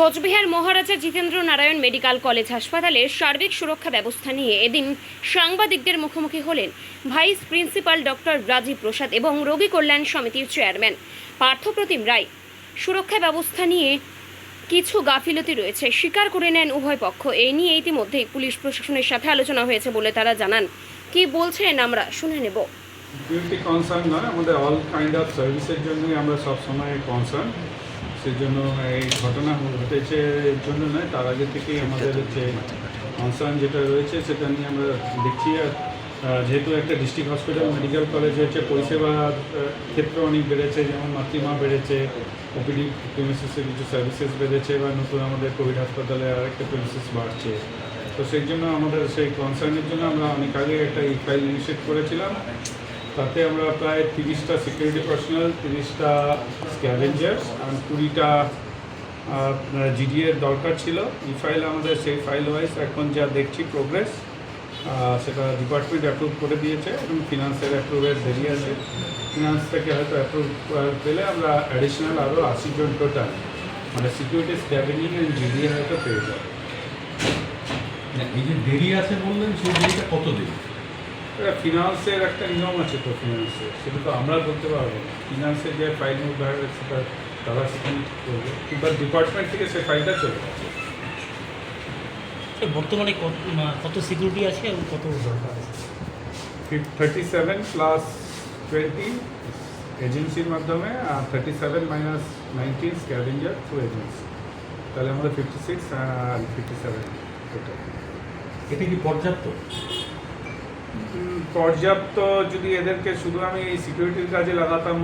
Cooch Behar Maharaja Jitendra Narayan medical college হাসপাতালে সার্বিক সুরক্ষা ব্যবস্থা নিয়ে এদিন সাংবাদিকদের মুখোমুখি হলেন vice principal doctor Rajib Prasad এবং রোগী কল্যাণ সমিতির চেয়ারম্যান পার্থপ্রতিম রায়। সুরক্ষা ব্যবস্থা নিয়ে কিছু গাফিলতি রয়েছে। স্বীকার করে নেন উভয় পক্ষ। এই নিয়ে ইতিমধ্যেই পুলিশ প্রশাসনের সাথে আলোচনা হয়েছে বলে তারা জানান। কি বলছেন আমরা শুনে নেব। সিকিউরিটি কনসার্ন নয়, আমাদের অল কাইন্ড অফ সার্ভিসের জন্যই আমরা সবসময় কনসার্ন সেই জন্য এই ঘটনা ঘটেছে এর জন্য নয়, তার আগে থেকেই আমাদের হচ্ছে কনসার্ন যেটা রয়েছে সেটা নিয়ে আমরা দেখছি। আর যেহেতু একটা ডিস্ট্রিক্ট হসপিটাল, মেডিকেল কলেজ হচ্ছে পরিষেবার ক্ষেত্র অনেক বেড়েছে, যেমন মাতৃমা বেড়েছে, ওপিডি প্রিমিসিসের কিছু সার্ভিসেস বেড়েছে, বা নতুন আমাদের কোভিড হাসপাতালে আরেকটা প্রিমিসিস বাড়ছে। তো সেই জন্য আমাদের সেই কনসার্নের জন্য আমরা অনেক আগে একটা ই ফাইল ইনিশিয়েট করেছিলাম। তাতে আমরা প্রায় তিরিশটা সিকিউরিটি পার্সোনাল তিরিশটা স্ক্যাভেঞ্জার্স আর কুড়িটা জিডিএর দরকার ছিল। ই ফাইল আমাদের সেই ফাইল ওয়াইজ এখন যা দেখছি প্রোগ্রেস সেটা ডিপার্টমেন্ট অ্যাপ্রুভ করে দিয়েছে এবং ফিনান্সের অ্যাপ্রুভের দেরি আছে। ফিনান্স থেকে হয়তো অ্যাপ্রুভ পেলে আমরা অ্যাডিশনাল আরও আশি জন টোটাল মানে সিকিউরিটি স্ক্যাভেঞ্জিং অ্যান্ড জিডিএ হয়তো পেয়ে যাবে। এই যে দেরি আছে বললেন, সেই দেরিটা কত দিন এটা ফিনান্সের একটা নিয়ম আছে তো ফিনান্সের সেটা তো আমরা বলতে পারব না। ফিনান্সের যে ফাইল মুভ হবে সেটা তারা সেখানে করবে। কিংবা ডিপার্টমেন্ট থেকে সে ফাইলটা চলে গেছে বর্তমানে কত সিকিউরিটি আছে এবং কত দরকার আছে? থার্টি সেভেন প্লাস টোয়েন্টি এজেন্সির মাধ্যমে আর thirty seven minus nineteen scavenger through agency তাহলে আমাদের ফিফটি সিক্স আর ফিফটি সেভেন এটা কি পর্যাপ্ত? পর্যাপ্ত যদি এদেরকে শুধু আমি এই সিকিউরিটির কাজে লাগাতাম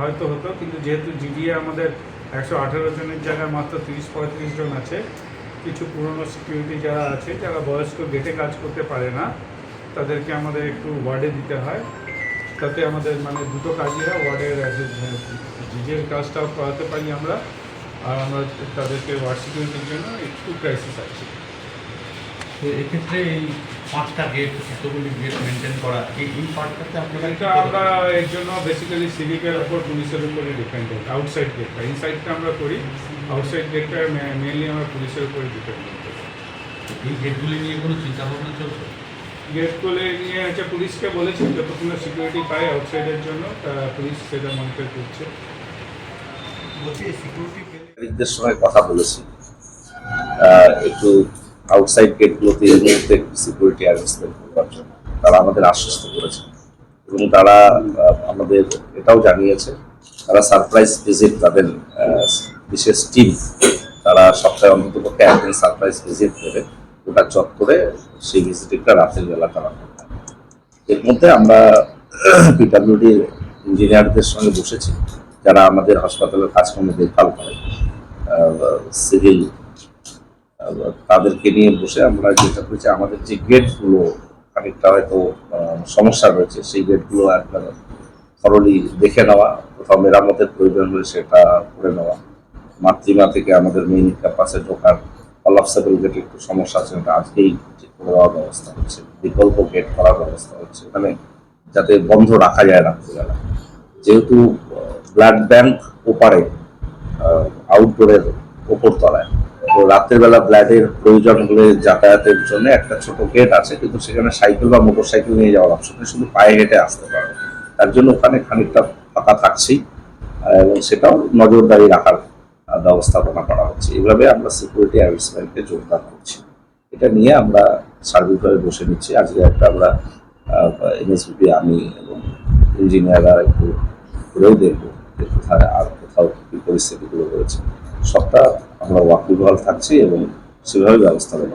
হয়তো হতো, কিন্তু যেহেতু জিডিএ আমাদের একশো আঠেরো জনের জায়গায় মাত্র তিরিশ পঁয়ত্রিশ জন আছে, কিছু পুরনো সিকিউরিটি যারা আছে, যারা বয়স্ক গেটে কাজ করতে পারে না, তাদেরকে আমাদের একটু ওয়ার্ডে দিতে হয়। তাতে আমাদের মানে দুটো কাজই হয় ওয়ার্ডের জিডিএর কাজটাও করাতে পারি আমরা, আর আমরা তাদেরকে ওয়ার্ড সিকিউরিটির জন্য একটু ক্রাইসিস আছে। এক্ষেত্রে এই পাঁচটা গেট এতগুলি গেট মেনটেন করা এই এই পার্টটাতে আপনারা এটা আমরা এর জন্য বেসিক্যালি সিভিকের উপর পুলিশের উপরে ডিপেন্ডেন্ট আউটসাইড গেটটা ইনসাইডটা আমরা করি আউটসাইড গেটটা মেনলি আমরা পুলিশের উপরে ডিপেন্ডেন্ট করি। এই গেটগুলি নিয়ে কোনো চিন্তা ভাবনা চলছে? গেটগুলো নিয়ে হচ্ছে পুলিশকে বলেছি যতক্ষণ সিকিউরিটি পাই আউটসাইডের জন্য তা পুলিশ সেটা মনিটর করছে। নাগরিকদের সঙ্গে কথা বলেছি। একটু আউটসাইড গেটগুলোতে এই মুহূর্তে সিকিউরিটি অ্যারেঞ্জমেন্ট করার জন্য তারা আমাদের আশ্বস্ত করেছে। এবং তারা আমাদের এটাও জানিয়েছে, তারা সারপ্রাইজ ভিজিট তাদের বিশেষ টিম তারা সপ্তাহে অন্তত পক্ষে একদিন সারপ্রাইজ ভিজিট দেবে, ওটা চত্বরে সেই ভিজিটিংটা রাতের বেলা করা হবে এর মধ্যে আমরা পিডাব্লিউডি ইঞ্জিনিয়ারদের সঙ্গে বসেছি, যারা আমাদের হাসপাতালের কাজকর্ম দেখভাল করে সিভিল তাদেরকে নিয়ে বসে আমরা যেটা করেছি, আমাদের যে গেটগুলো খানিকটা হয়তো সমস্যা রয়েছে, সেই গেটগুলো একবার থরলি দেখে নেওয়া, কোথাও মেরামতের প্রয়োজন হলে সেটা করে নেওয়া। মাতৃমা থেকে আমাদের মেইন ক্যাম্পাসে ঢোকার কলাপসেবল গেটে একটু সমস্যা আছে, ওটা আজকেই করে দেওয়ার ব্যবস্থা হচ্ছে, বিকল্প গেট করার ব্যবস্থা হচ্ছে, ওখানে যাতে বন্ধ রাখা যায় রাত্রিবেলা। যেহেতু ব্লাড ব্যাংক ওপারে আউটডোরের ওপর তলায় তো রাতের বেলা ব্লাডের প্রয়োজন হলে যাতায়াতের জন্য একটা ছোট গেট আছে, কিন্তু সেখানে সাইকেল বা মোটর সাইকেল নিয়ে যাওয়ার অপশন নেই, শুধু পায়ে হেঁটে আসতে পারবে তার জন্য ওখানে খানিকটা ফাঁকা থাকছেই এবং সেটাও নজরদারি রাখার ব্যবস্থাপনা করা হচ্ছে। এইভাবে আমরা সিকিউরিটি অ্যারেঞ্জমেন্টে যোগদান করছি। এটা নিয়ে আমরা সার্বিকভাবে বসে নিচ্ছি। আজকে একটা আমরা এনএসবিপি আমি এবং ইঞ্জিনিয়াররা একটু ঘুরেও দেখব যে কোথায় আর কোথাও কী পরিস্থিতিগুলো রয়েছে সবটা আমরা ওয়াকিবহাল থাকছি এবং সেভাবে ব্যবস্থা নেব